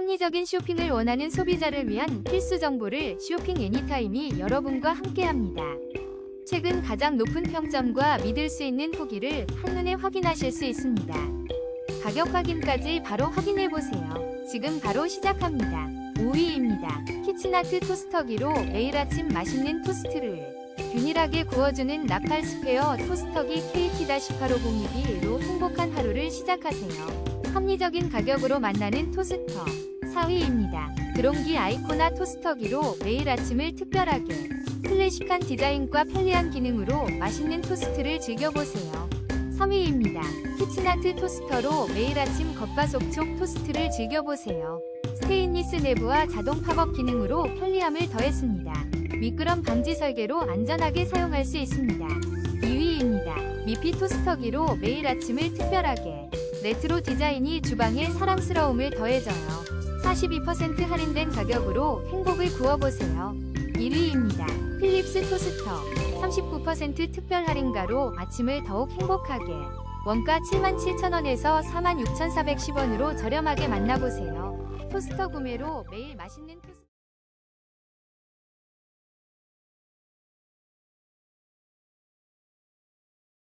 합리적인 쇼핑을 원하는 소비자를 위한 필수 정보를 쇼핑 애니타임이 여러분과 함께합니다. 최근 가장 높은 평점과 믿을 수 있는 후기를 한눈에 확인하실 수 있습니다. 가격 확인까지 바로 확인해 보세요. 지금 바로 시작합니다. 5위입니다. 키친아트 토스터기로 매일 아침 맛있는 토스트를 균일하게 구워주는 나팔 스퀘어 토스터기 KT-8502B로 행복한 하루를 시작하세요. 합리적인 가격으로 만나는 토스터 4위입니다. 드롱기 아이코나 토스터기로 매일 아침을 특별하게 클래식한 디자인과 편리한 기능으로 맛있는 토스트를 즐겨보세요. 3위입니다. 키친아트 토스터로 매일 아침 겉바 속촉 토스트를 즐겨보세요. 스테인리스 내부와 자동 팝업 기능으로 편리함을 더했습니다. 미끄럼 방지 설계로 안전하게 사용할 수 있습니다. 2위입니다. 미피 토스터기로 매일 아침을 특별하게 레트로 디자인이 주방에 사랑스러움을 더해줘요. 42% 할인된 가격으로 행복을 구워보세요. 1위입니다. 필립스 토스터 39% 특별 할인가로 아침을 더욱 행복하게 원가 77,000원에서 46,410원으로 저렴하게 만나보세요. 토스터 구매로 매일 맛있는 토스터